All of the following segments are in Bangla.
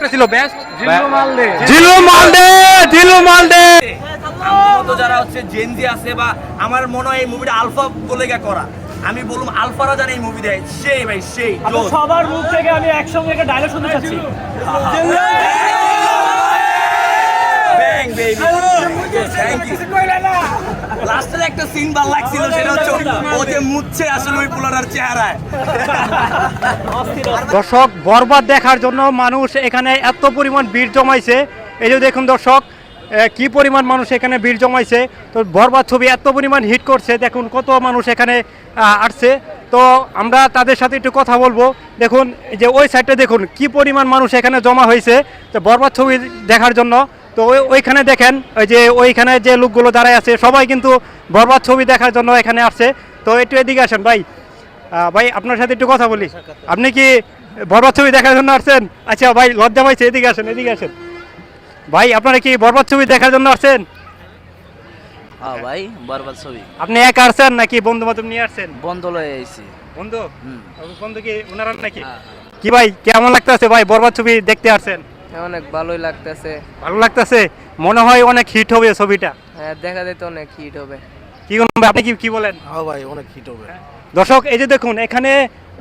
ডায়লগটা ছিল বেস্ট জিলু মালদে। জিলু মালদে জিলু মালদে। যারা হচ্ছে জেনজি আছে বা আমার মনে হয় এই মুভিটা আলফা বলে করা। আমি বললাম আলফারা জানে এই মুভি দেয় সেই ভাই সেই সবার মুখ থেকে আমি একসঙ্গে একটা ডায়লগ শুনতে চাচ্ছি। Thank baby. একটা সিন ভালো লাগছিল সেটা হচ্ছে ও যে মুচ্ছে আসলে ওই পোলার চেহারায়। দর্শক বরবাদ দেখার জন্য মানুষ এখানে এত পরিমাণ ভিড় জমাইছে। এই যে দেখুন দর্শক কি পরিমাণ মানুষ এখানে ভিড় জমাইছে। তো বরবাদ ছবি এত পরিমাণ হিট করছে দেখুন কত মানুষ এখানে আসছে। তো আমরা তাদের সাথে একটু কথা বলব। দেখুন যে ওই সাইডটা দেখুন কি পরিমাণ মানুষ এখানে জমা হয়েছে। তো বরবাদ ছবি দেখার জন্য তো ওই ওইখানে দেখেন ওই যে ওইখানে যে লোকগুলো দাঁড়ায় আছে সবাই কিন্তু বরবাদ ছবি দেখার জন্য এখানে আসছে। তো একটু এদিকে আসেন ভাই। ভাই আপনার সাথে একটু কথা বলি। আপনি কি বরবাদ ছবি দেখার জন্য আসছেন? আচ্ছা ভাই লজ্জা পাইছে এদিকে আসেন এদিকে আসেন। ভাই আপনারা কি বরবাদ ছবি দেখার জন্য আসছেন? হ্যাঁ ভাই বরবাদ ছবি। আপনি একা আসছেন নাকি বন্ধু বান্ধব নিয়ে আসছেন? বন্ধ লয়ে আইছি। বন্ধু? বন্ধু কি ওনারা নাকি? কি ভাই কেমন লাগতেছে ভাই বরবাদ ছবি দেখতে আসছেন? অনেক ভালোই লাগতেছে। ভালো লাগতেছে? মনে হয় অনেক হিট হবে ছবিটা। হ্যাঁ দেখা যেত অনেক হিট হবে। কি আপনি কি কি বলেন? হ্যাঁ ভাই অনেক হিট হবে। দর্শক এই যে দেখুন এখানে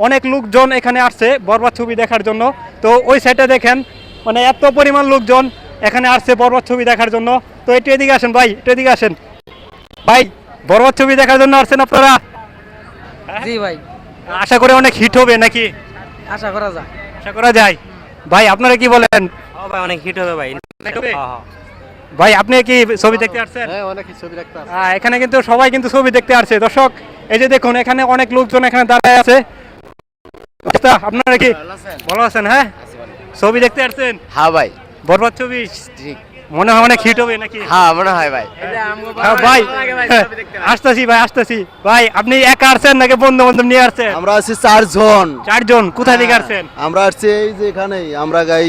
অনেক লোকজন এখানে আসছে বরবাদ ছবি দেখার জন্য। তো ওই সাইডে দেখেন মানে এত পরিমাণ লোকজন এখানে আসছে বরবাদ ছবি দেখার জন্য। তো একটু এদিকে আসেন ভাই একটু এদিকে আসেন। ভাই বরবাদ ছবি দেখার জন্য আসছেন আপনারা? জি ভাই। আশা করে অনেক হিট হবে নাকি? আশা করা যায়। আশা করা যায়। ভাই আপনারা কি বলেন? ভাই অনেক হিট হবে ভাই। ভাই আপনি কি ছবি দেখতে আসছেন? হ্যাঁ অনেক ছবি দেখতে আসছে। এখানে কিন্তু সবাই কিন্তু ছবি দেখতে আসছে। দর্শক এই যে দেখুন এখানে অনেক লোকজন এখানে দাঁড়ায় আছে। আচ্ছা, আপনারা কি ভালো আছেন? হ্যাঁ? ছবি দেখতে আসছেন? হ্যাঁ ভাই। বরবাদ ছবি? ঠিক মনে হয় অনেক হিট হবে নাকি? হ্যাঁ মনে হয় ভাই। হ্যাঁ, ভাই আসতেছি ভাই আসতেছি। ভাই আপনি একা আসছেন নাকি বন্ধু বান্ধব নিয়ে আসছেন? আমরা আছি চারজন। চারজন কোথায় থেকে আসছেন? আমরা আসছি এই যে এখানেই আমরা গাই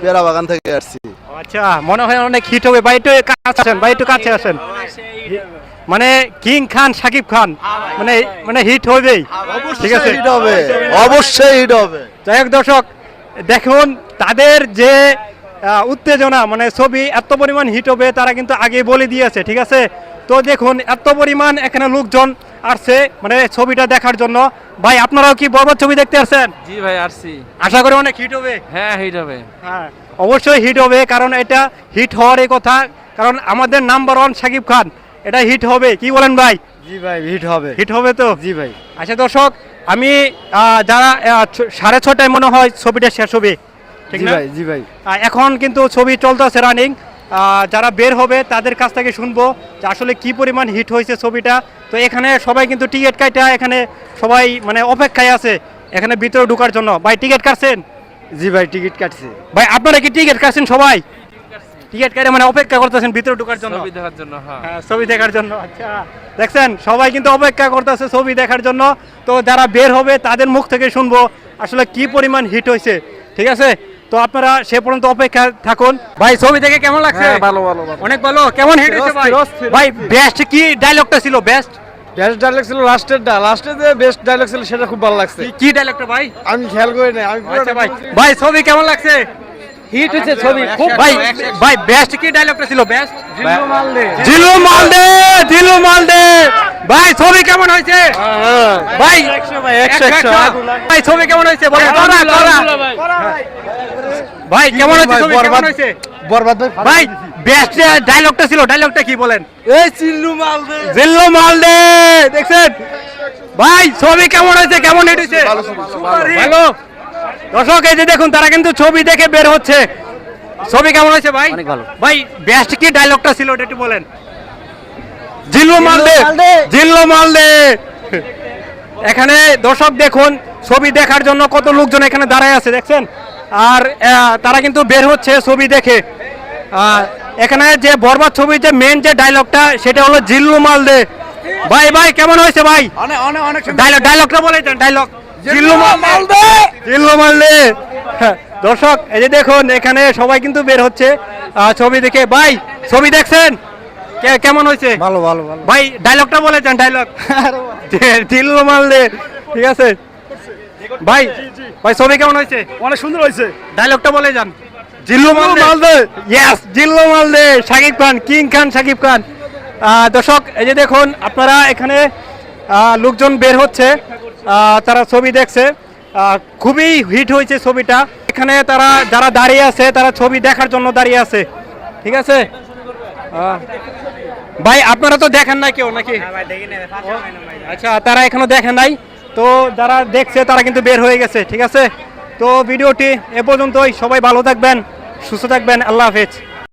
পেয়ারা বাগান থেকে আসছি। আচ্ছা মনে হয় অনেক হিট হবে। ভাই একটু কাছে আসেন ভাই একটু কাছে আসেন। মানে কিং খান সাকিব খান মানে মানে হিট হবেই। ঠিক আছে? হিট হবে। অবশ্যই হিট হবে। যাই হোক দর্শক দেখুন তাদের যে উত্তেজনা মানে ছবি এত পরিমাণ হিট হবে তারা কিন্তু আগে বলে দিয়েছে ঠিক আছে? তো দেখুন এত পরিমাণ এখানে লোকজন আসছে মানে ছবিটা দেখার জন্য। ভাই আপনারাও কি বরবাদ ছবি দেখতে আসছেন? জি ভাই আসছি। আশা করি অনেক হিট হবে। হ্যাঁ হিট হবে। হ্যাঁ অবশ্যই হিট হবে কারণ এটা হিট হওয়ার এই কথা কারণ আমাদের নাম্বার ওয়ান সাকিব খান এটা হিট হবে। কি বলেন ভাই? জি ভাই হিট হবে। হিট হবে তো? জি ভাই। আচ্ছা দর্শক আমি আহ, যারা সাড়ে ছটায় মনে হয় ছবিটা শেষ হবে ঠিক না? জি ভাই। এখন কিন্তু ছবি চলতেছে রানিং যারা বের হবে তাদের কাছ থেকে শুনব যে আসলে কি পরিমাণ হিট হয়েছে ছবিটা। তো এখানে সবাই কিন্তু টিকিট কাটা এখানে সবাই মানে অপেক্ষায় আছে এখানে ভিতরে ঢোকার জন্য। ভাই টিকিট কাটছেন? জি ভাই টিকিট কাটছি। ভাই আপনারা কি টিকিট কাটছেন সবাই? টিকিট কাটে মানে অপেক্ষা করতেছেন ভিতরে ঢোকার জন্য। ছবি দেখার জন্য হ্যাঁ। হ্যাঁ, ছবি দেখার জন্য আচ্ছা। দেখছেন সবাই কিন্তু অপেক্ষা করতেছে ছবি দেখার জন্য। তো যারা বের হবে তাদের মুখ থেকে শুনব আসলে কি পরিমাণ হিট হয়েছে। ঠিক আছে? তো আপনারা সে পর্যন্ত অপেক্ষা থাকুন। ভাই ছবি দেখে কেমন লাগছে? হ্যাঁ, ভালো ভালো অনেক ভালো। কেমন হিট হয়েছে ভাই। ভাই বেস্ট কি ডায়লগটা ছিল? বেস্ট বেস্ট ডায়লগ ছিল লাস্টের ডা লাস্টে যে বেস্ট ডায়লগ ছিল সেটা খুব ভালো লাগছে। কি ডায়লগটা ভাই? আমি খেয়াল করি নাই আমি আচ্ছা ভাই ভাই ছবি কেমন লাগছে? হিট হচ্ছে ছবি খুব ভাই ভাই বেস্ট কি ডায়লগটা ছিল? বেস্ট জিল্লু মালদে। জিলু মালদে জিলু মালদে। ভাই ছবি কেমন হয়েছে? ভাই ভাই ছবি কেমন হয়েছে? বলেন। করা করা। ভাই কেমন হয়েছে ছবি কেমন বরবাদ- হয়েছে? বরবাদ ভাই ভাই বেস্ট ডায়লগটা ছিল ডায়লগটা কি বলেন? এই চিল্লু মালদে জিল্লু মালদে দেখছেন? ভাই ছবি কেমন হয়েছে? কেমন ভালো দর্শক এই যে দেখুন তারা কিন্তু ছবি দেখে বের হচ্ছে। ছবি কেমন হয়েছে ভাই? অনেক ভালো। ভাই বেস্ট কি ডায়লগটা ছিল ওটা একটু বলেন। জিল্লু মালদে মালদে। জিল্লু মালদে এখানে দর্শক দেখুন ছবি দেখার জন্য কত লোকজন এখানে দাঁড়ায় আছে দেখছেন? আর তারা কিন্তু বের হচ্ছে ছবি দেখে। এখানে যে বরবাদ ছবির যে মেন যে ডায়লগটা সেটা হলো জিল্লু মালদে। ভাই ভাই কেমন হয়েছে ভাই? ডায়লগ ডায়লগটা বলে ডায়লগ জিল্লু মালদে! জিল্লু মালদে। হ্যাঁ, দর্শক এই যে দেখুন এখানে সবাই কিন্তু বের হচ্ছে ছবি দেখে। ভাই ছবি দেখছেন? কে- কেমন হয়েছে? ভালো ভালো ভালো। ভাই ডায়লগটা বলেছেন ডায়লগ জিল্লু মালদে ঠিক আছে? ভাই ভাই ছবি কেমন হয়েছে? অনেক সুন্দর হয়েছে। ডায়লগটা বলে যান। জিল্লু মালদে ইয়েস জিল্লু মালদে শাকিব খান কিং খান শাকিব খান। দর্শক এই যে দেখুন আপনারা এখানে লোকজন বের হচ্ছে। আহ, তারা ছবি দেখছে। আহ, খুবই হিট হয়েছে ছবিটা। এখানে তারা যারা দাঁড়িয়ে আছে তারা ছবি দেখার জন্য দাঁড়িয়ে আছে। ঠিক আছে? ভাই আপনারা তো দেখেন না কেউ নাকি? আচ্ছা তারা এখনও দেখেন নাই। তো যারা দেখছে, তারা কিন্তু বের হয়ে গেছে, ঠিক আছে? তো ভিডিওটি এ পর্যন্তই। সবাই ভালো থাকবেন, সুস্থ থাকবেন। আল্লাহ হাফেজ।